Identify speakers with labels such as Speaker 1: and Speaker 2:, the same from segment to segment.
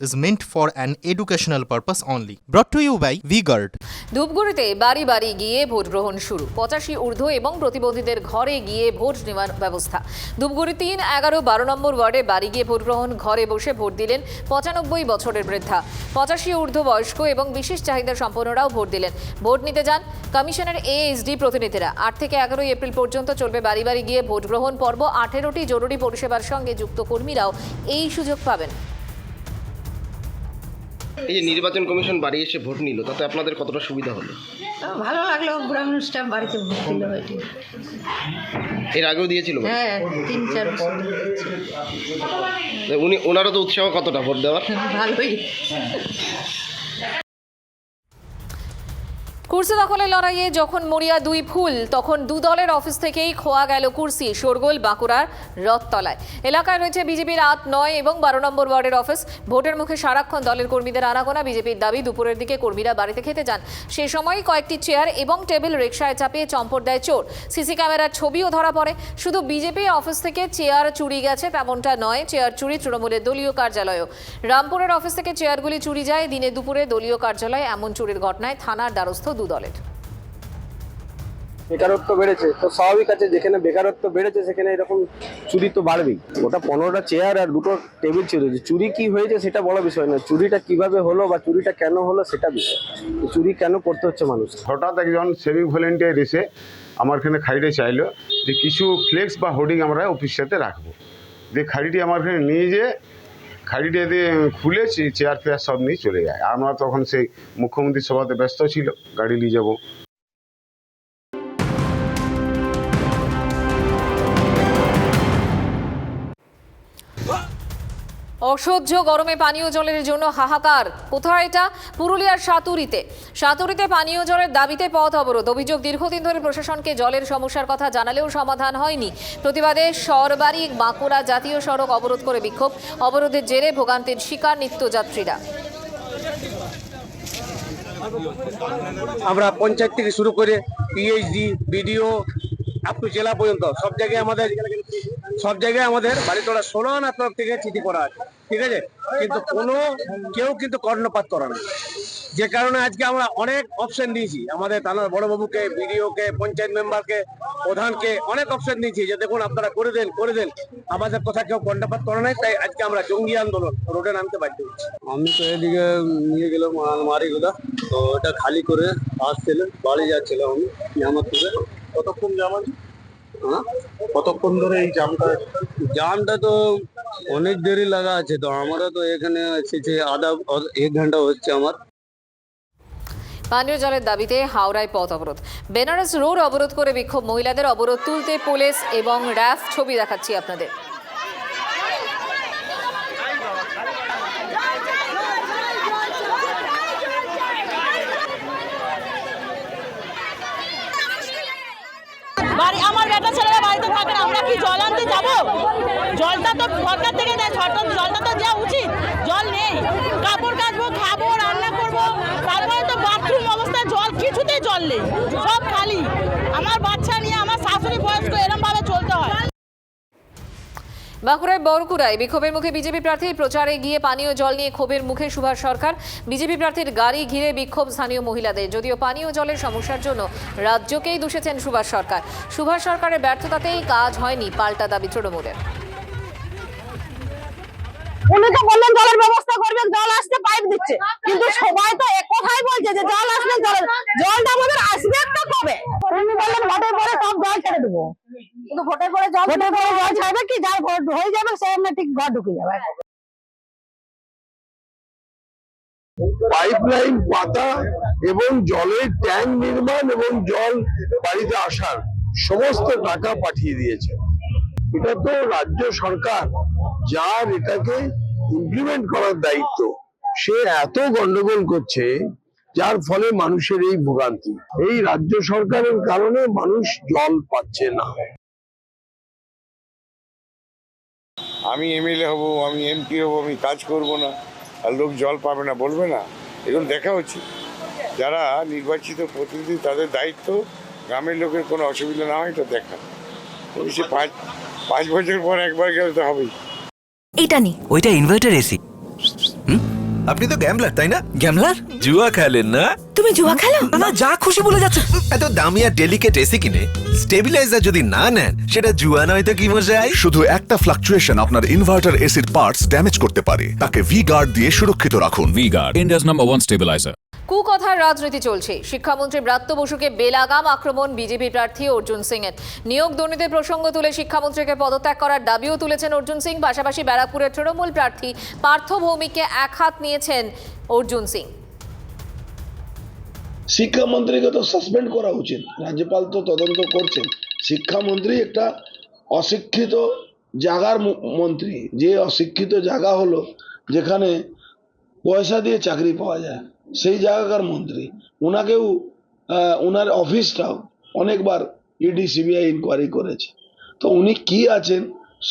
Speaker 1: is meant for an educational purpose only. Brought to you by VGuard.
Speaker 2: ধূপগুড়িতে বাড়ি বাড়ি গিয়ে vote গ্রহণ শুরু। পঁচাশি ঊর্ধ্ব এবং প্রতিবন্ধীদের ঘরে গিয়ে ভোট নেওয়ার ব্যবস্থা। ধূপগুড়ি তিন এগারো বারো নম্বর ওয়ার্ডে বাড়ি গিয়ে ভোট গ্রহণ, ঘরে বসে ভোট দিলেন পঁচানব্বই বছরের বৃদ্ধা। পঁচাশি ঊর্ধ্ব বয়স্ক এবং বিশেষ চাহিদা সম্পন্নরাও ভোট দিলেন। ভোট নিতে যান কমিশনের এএসডি প্রতিনিধিরা। আট থেকে এগারোই এপ্রিল পর্যন্ত চলবে বাড়ি বাড়ি গিয়ে ভোট গ্রহণ পর্ব। আঠেরোটি জরুরি পরিষেবার সঙ্গে যুক্ত কর্মীরাও এই সুযোগ পাবেন।
Speaker 3: এই যে নির্বাচন কমিশন বাড়ি এসে ভোট নিল তাতে আপনাদের কতটা সুবিধা হলো?
Speaker 4: ভালো লাগল গ্রামীণ স্টাফ বাড়িতে ভোট দিল এটি
Speaker 3: এর আগেও দিয়েছিল
Speaker 4: হ্যাঁ তিন চার বছর
Speaker 3: উনি ওনারও তো উৎসাহ কতটা ভোট দেওয়ার?
Speaker 4: ভালোই।
Speaker 2: কুর্সি দখলের লড়াইয়ে যখন মরিয়া দুই ফুল, তখন দু দলের অফিস থেকেই খোয়া গেল কুর্সি, শোরগোল বাঁকুড়ার রথতলায়। এলাকায় রয়েছে বিজেপির আট, নয় এবং বারো নম্বর ওয়ার্ডের অফিস। ভোটের মুখে সারাক্ষণ দলের কর্মীদের আনাগোনা, বিজেপির দাবি দুপুরের দিকে কর্মীরা বাড়িতে খেতে যান। সে সময় কয়েকটি চেয়ার এবং টেবিল রিক্সায় চাপিয়ে চম্পট দেয় চোর। সিসি ক্যামেরার ছবিও ধরা পড়ে। শুধু বিজেপি অফিস থেকে চেয়ার চুরি গেছে, তেমনটা নয়, চেয়ার চুরি তৃণমূলের দলীয় কার্যালয়ও। রামপুরের অফিস থেকে চেয়ারগুলি চুরি যায়। দিনে দুপুরে দলীয় কার্যালয়ে এমন চুরির ঘটনায় থানার দ্বারস্থ দু দলের।
Speaker 5: বেকারত্ব বেড়েছে তো স্বাভাবিক আছে যেখানে বেকারত্ব বেড়েছে সেখানে এরকম চুরি তো বাড়বেই। ওটা পনেরোটা চেয়ার আর দুটো টেবিল ছিল যে চুরি কি হয়েছে সেটা বড় বিষয় না চুরিটা কীভাবে হলো বা চুরিটা কেন হলো সেটা বিষয়। চুরি কেন করতে হচ্ছে মানুষ?
Speaker 6: হঠাৎ একজন সেভিং ভলেন্টিয়ার এসে আমার এখানে খাড়িটা চাইলো যে কিছু ফ্লেক্স বা হোর্ডিং আমরা অফিস সাথে রাখব। যে খাড়িটি আমার এখানে নিয়ে যেয়ে খাড়িটা দিয়ে খুলে চেয়ার ফেয়ার সব নিয়ে চলে যায়। আমরা তখন সেই মুখ্যমন্ত্রী সভাতে ব্যস্ত ছিল, গাড়ি নিয়ে যাব।
Speaker 2: অসহ্য গরমে পানীয় জলের জন্য হাহাকার। কোথায় এটা? পুরুলিয়ার সাতুরিতে। সাতুরিতে পানীয় জলের দাবিতে পথ অবরোধ। অভিযোগ, দীর্ঘদিন ধরে প্রশাসনকে জলের সমস্যার কথা জানালেও সমাধান হয়নি। প্রতিবাদে সরবারি বাঁকুড়া জাতীয় সড়ক অবরোধ করে বিক্ষোভ। অবরোধের জেরে ভোগান্তির শিকার নিত্যযাত্রীরা।
Speaker 5: আমরা পঞ্চায়েত থেকে শুরু করে পিএইচডি বিডিও আপ টু জেলা পর্যন্ত সব জায়গায় আমাদের সব জায়গায় আমাদের বাড়িতলা ষোলো আনা তরফ থেকে চিঠি করা আছে। ঠিক আছে? কিন্তু কোনো কেউ কিন্তু কর্ণপাত করে না। যে কারণে আজকে আমরা অনেক অপশন দিয়েছি। আমাদের থানার বড়বাবুকে বিডিওকে পঞ্চায়েত মেম্বারকে প্রধানকে অনেক অপশন দিয়েছি যে দেখুন আপনারা করে দেন করে দেন। আমাদের কথা কেউ কর্ণপাত করে নাই তাই আজকে আমরা জঙ্গি আন্দোলন রোডে নামতে বাধ্য হচ্ছি। আমি তো এদিকে নিয়ে গেলাম আলমারিগুলো তো এটা খালি করে আসছিল বাড়ি যাচ্ছিলাম আমি আমার থেকে কতক্ষণ জাম হ্যাঁ? কতক্ষণ ধরে এই জামটা জামটা তো অনেক দেরি লাগা আছে তো, আমরা তো এখানে এসেছি আধা এক ঘণ্টা হচ্ছে আমার।
Speaker 2: পানীয় জলের দাবিতে হাওড়ায় পথ অবরোধ। বেনারস রোড অবরোধ করে বিক্ষোভ। মহিলাদের অবরোধ তুলতে পুলিশ এবং র্যাফ ছবি দেখাচ্ছি আপনাদের।
Speaker 7: বাড়ি আমার বেটা ছেলেরা বাড়িতে থাকে না। আমরা কি জল আনতে যাব? জলটা তো সরকার থেকে দেয় সরকার জলটা তো দেওয়া উচিত। জল নেই। কাপড় কাচবো, খাব, রান্না করব। তারপরে তো বাথরুম অবস্থায় জল কিছুতেই জল নেই। সব খালি। আমার বাচ্চা নিয়ে আমার শাশুড়ি বয়স্ক এরম ভাবে চলতে হয়
Speaker 2: বাঁকুড়ায় বরকুড়ায় বিক্ষোভের মুখে বিজেপি প্রার্থী প্রচারে গিয়ে পানীয় জল নিয়ে ক্ষোভের মুখে সুভাষ সরকার। বিজেপি প্রার্থীর গাড়ি ঘিরে বিক্ষোভ স্থানীয় মহিলাদের। যদিও পানীয় জলের সমস্যার জন্য রাজ্যকেই দুষেছেন সুভাষ সরকার। সুভাষ সরকারের ব্যর্থতাতেই কাজ হয়নি পাল্টা দাবি তৃণমূলের।
Speaker 7: উনি তো বললেন জলের ব্যবস্থা করবেন জল আসতে পাইপ দিচ্ছে। কিন্তু সবাই তো এক কথাই বলছে যে জল আসবে জল জলটা আমাদের আসবে একটা কবে? উনি বললেন ভোটের পরে সব জল ছেড়ে দেবো। কিন্তু ভোটের পরে জল ভোটের পরে জল ছাড়বে কি? যার ভোট হয়ে যাবে সে এমনি ঠিক ঘর ঢুকে যাবে।
Speaker 8: পাইপলাইন পাতা এবং জলের ট্যাঙ্ক নির্মাণ এবং জল বাড়িতে আসার সমস্ত টাকা পাঠিয়ে দিয়েছে। এটা তো রাজ্য সরকার যার এটাকে ইমপ্লিমেন্ট করার দায়িত্ব সে এত গন্ডগোল করছে যার ফলে মানুষের এই ভোগান্তি। এই রাজ্য সরকারের কারণে মানুষ জল পাচ্ছে না।
Speaker 9: আমি এমএলএ হব আমি এমপি হব আমি কাজ করব না আর লোক জল পাবে না বলবে না। এগুলো দেখা উচিত। যারা নির্বাচিত প্রতিনিধি তাদের দায়িত্ব গ্রামের লোকের কোনো অসুবিধা না হয় তো দেখা। সে পাঁচ পাঁচ বছর পর একবার গেলে তো হবেই।
Speaker 10: এটা নি।
Speaker 11: ওইটা ইনভার্টার এসি
Speaker 12: আপনি তো গ্যামলার তাই না?
Speaker 11: গ্যামলার
Speaker 12: জুয়া খেলেন না?
Speaker 10: তুমি জুয়া খেলো?
Speaker 11: না যা খুশি বলে যাচ্ছে।
Speaker 12: এত দামি আর ডেলিকেট এসি কিনে স্টেবিলাইজার যদি না নেন সেটা জুয়া নয় তো কি মশাই?
Speaker 13: শুধু একটা ফ্লাকচুয়েশন আপনার ইনভার্টার এসির পার্টস ড্যামেজ করতে পারে। তাকে ভি গার্ড দিয়ে সুরক্ষিত রাখুন। V guard India's number one stabiliser
Speaker 2: কুকথার রাজনীতি চলছে। শিক্ষামন্ত্রী ব্রাত্য বসুকে বেলাগাম আক্রমণ বিজেপি প্রার্থী অর্জুন সিং এর নিয়োগ দুর্নীতির প্রসঙ্গ তুলে শিক্ষামন্ত্রীকে পদত্যাগ করার দাবিও তুলেছেন অর্জুন সিং। পাশাপাশি ব্যারাকপুরের তৃণমূল প্রার্থী পার্থ ভৌমিককে এক হাত নিয়েছেন অর্জুন সিং।
Speaker 14: শিক্ষামন্ত্রীকে তো সাসপেন্ড করা উচিত। রাজ্যপাল তো তদন্ত করছেন। শিক্ষামন্ত্রী একটা অশিক্ষিত জাগার মন্ত্রী। যে অশিক্ষিত জায়গা হলো, যেখানে পয়সা দিয়ে চাকরি পাওয়া যায়। সেই জায়গাকার মন্ত্রী। ওনাকেও ওনার অফিসটাও অনেকবার ইডি সিবিআই ইনকোয়ারি করেছে। তো উনি কি আছেন,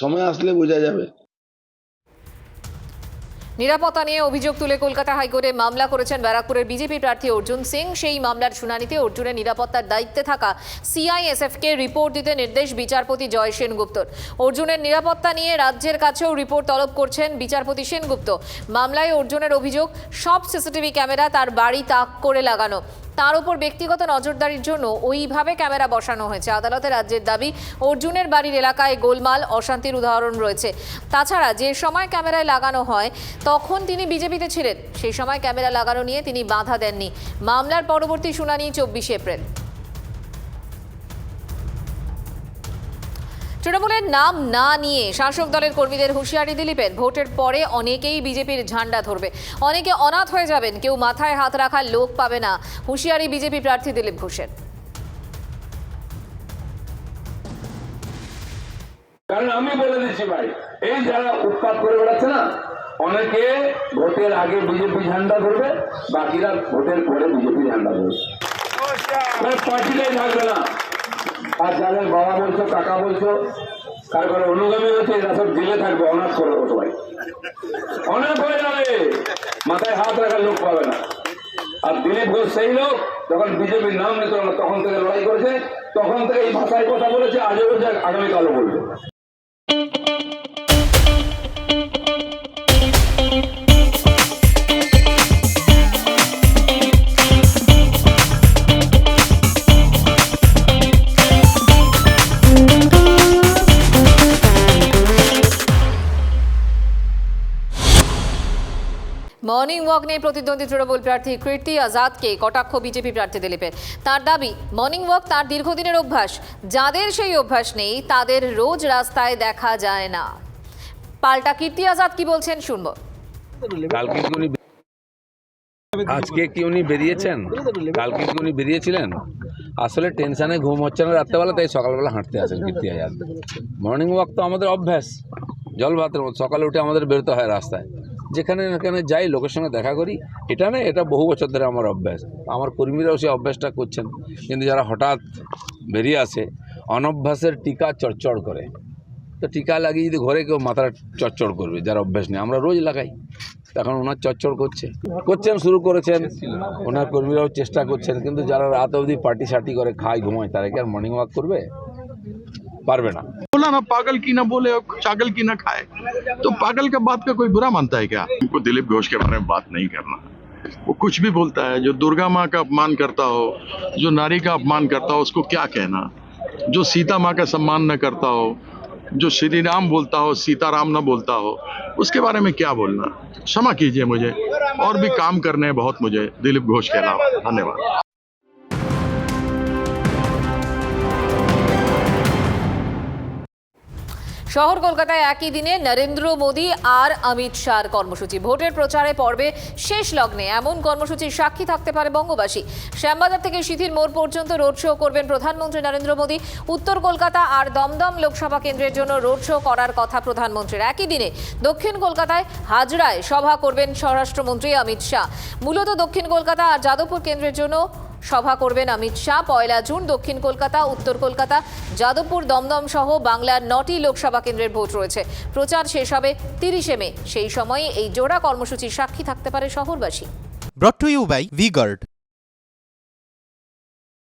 Speaker 14: সময় আসলে বোঝা যাবে।
Speaker 2: নিরাপত্তা নিয়ে অভিযোগ তুলে কলকাতা হাইকোর্টে মামলা করেছেন ব্যারাকপুরের বিজেপি প্রার্থী অর্জুন সিং। সেই মামলার শুনানিতে অর্জুনের নিরাপত্তার দায়িত্বে থাকা সিআইএসএফকে রিপোর্ট দিতে নির্দেশ বিচারপতি জয় সেনগুপ্তর। অর্জুনের নিরাপত্তা নিয়ে রাজ্যের কাছেও রিপোর্ট তলব করছেন বিচারপতি সেনগুপ্ত। মামলায় অর্জুনের অভিযোগ, সব সিসিটিভি ক্যামেরা তার বাড়ি তাক করে লাগানো। তার উপর ব্যক্তিগত নজরদারির জন্য ওইভাবে ক্যামেরা বসানো হয়েছে। আদালতে রাজ্যের দাবি, অর্জুনের বাড়ির এলাকায় গোলমাল, অশান্তির উদাহরণ রয়েছে। তাছাড়া যে সময় ক্যামেরায় লাগানো হয়, তখন তিনি বিজেপিতে ছিলেন। সেই সময় ক্যামেরা লাগানো নিয়ে তিনি বাধা দেননি। মামলার পরবর্তী শুনানি চব্বিশে এপ্রিল। তৃণমূলের নাম না নিয়ে শাসক দলের কর্মীদের হুঁশিয়ারি দিলীপের। ভোটের পরে অনেকেই বিজেপির ঝান্ডা ধরবে। অনেকে অনাথ হয়ে যাবেন কেউ মাথায় হাত রাখার লোক পাবে না। হুঁশিয়ারি বিজেপি প্রার্থী দিলীপ ঘোষের।
Speaker 15: কারণ আমি বলে দিচ্ছি ভাই এই যারা উৎপাত করে বেড়াচ্ছে না অনেকে ভোটের আগে বিজেপি ঝান্ডা ধরবে বাকিরা ভোটের পরে বিজেপি ঝান্ডা ধরবে। পার্টিটাই থাকবে না। আর যাদের বাবা বলছো, কাকা বলছো, কার অনুগামী হচ্ছে এরা সব জেলে থাকবে, অনাথ করে দেবো সবাই অনাথ হয়ে যাবে। মাথায় হাত রাখার লোক পাবে না। আর দিলীপ ঘোষ সেই লোক, যখন বিজেপির নাম নিত তখন থেকে লড়াই করেছে, তখন থেকে এই ভাষায় কথা বলেছে, আজও বলছে, আগামীকালও বলবে।
Speaker 2: মর্নিং ওয়াক নিয়ে প্রতিদ্বন্দ্বী তৃণমূল প্রার্থী কীর্তি আজাদকে কটাক্ষ বিজেপি প্রার্থী দিলীপের তার দাবি মর্নিং ওয়াক তার দীর্ঘদিনের অভ্যাস। যাদের সেই অভ্যাস নেই তাদের রোজ রাস্তায় দেখা যায় না। পাল্টা কীর্তি আজাদ কি বলছেন শুনব।
Speaker 15: কালকে কি উনি আজকে কি উনি বেরিয়েছেন? কালকে কি উনি বেরিয়েছিলেন? আসলে টেনশনে ঘুম হচ্ছে না রাত্রেবেলা তাই সকালবেলা হাঁটতে আসেন কীর্তি আজাদ। মর্নিং ওয়াক তো আমাদের অভ্যাস জল ভাতের মতো। সকালে উঠে আমাদের বেরোতে হয় রাস্তায়। যেখানে যেখানে যাই, লোকের সঙ্গে দেখা করি। এটা না, এটা বহু বছর ধরে আমার অভ্যাস। আমার কর্মীরাও সেই অভ্যাসটা করছেন। কিন্তু যারা হঠাৎ বেরিয়ে আসে, অনভ্যাসের টিকা চড়চড় করে। তো টিকা লাগিয়ে যদি ঘরে কেউ মাথাটা চড়চড় করবে, যার অভ্যাস নেই। আমরা রোজ লাগাই। এখন ওনার চড়চড় করছে। করছেন, শুরু করেছেন। ওনার কর্মীরাও চেষ্টা করছেন। কিন্তু যারা রাত অবধি পার্টি সার্টি করে, খায়, ঘুমায়, তারা কি আর মর্নিং ওয়াক করবে? पारबे ना
Speaker 14: बोला ना पागल की ना बोले चागल की ना खाए। तो पागल का बात का कोई बुरा मानता है क्या? हमको दिलीप घोष के बारे में बात नहीं करना। वो कुछ भी बोलता है जो दुर्गा माँ का अपमान करता हो जो नारी का अपमान करता हो उसको क्या कहना? जो सीता माँ का सम्मान न करता हो जो श्री राम बोलता हो सीताराम न बोलता हो उसके बारे में क्या बोलना? क्षमा कीजिए मुझे। और भी काम करने हैं बहुत मुझे दिलीप घोष के अलावा। धन्यवाद।
Speaker 2: শহর কলকাতায় একই দিনে নরেন্দ্র মোদী আর অমিত শাহর কর্মসূচি। ভোটের প্রচারে পর্বে শেষ লগ্নে এমন কর্মসূচির সাক্ষী থাকতে পারে বঙ্গবাসী। শ্যামবাজার থেকে সিথির মোড় পর্যন্ত রোড শো করবেন প্রধানমন্ত্রী নরেন্দ্র মোদী। উত্তর কলকাতা আর দমদম লোকসভা কেন্দ্রের জন্য রোড শো করার কথা প্রধানমন্ত্রীর। একই দিনে দক্ষিণ কলকাতায় হাজরায় সভা করবেন স্বরাষ্ট্রমন্ত্রী অমিত শাহ। মূলত দক্ষিণ কলকাতা আর যাদবপুর কেন্দ্রের জন্য সভা করবেন অমিত শাহ, পয়লা জুন, দক্ষিণ কলকাতা, উত্তর কলকাতা, যাদবপুর, দমদম সহ বাংলার নটি লোকসভা কেন্দ্রের ভোট রয়েছে। প্রচার শেষ হবে তিরিশে মে। সেই সময়ে এই জোড়া কর্মসূচির সাক্ষী থাকতে পারে শহরবাসী।
Speaker 1: Brought to you by V-Guard.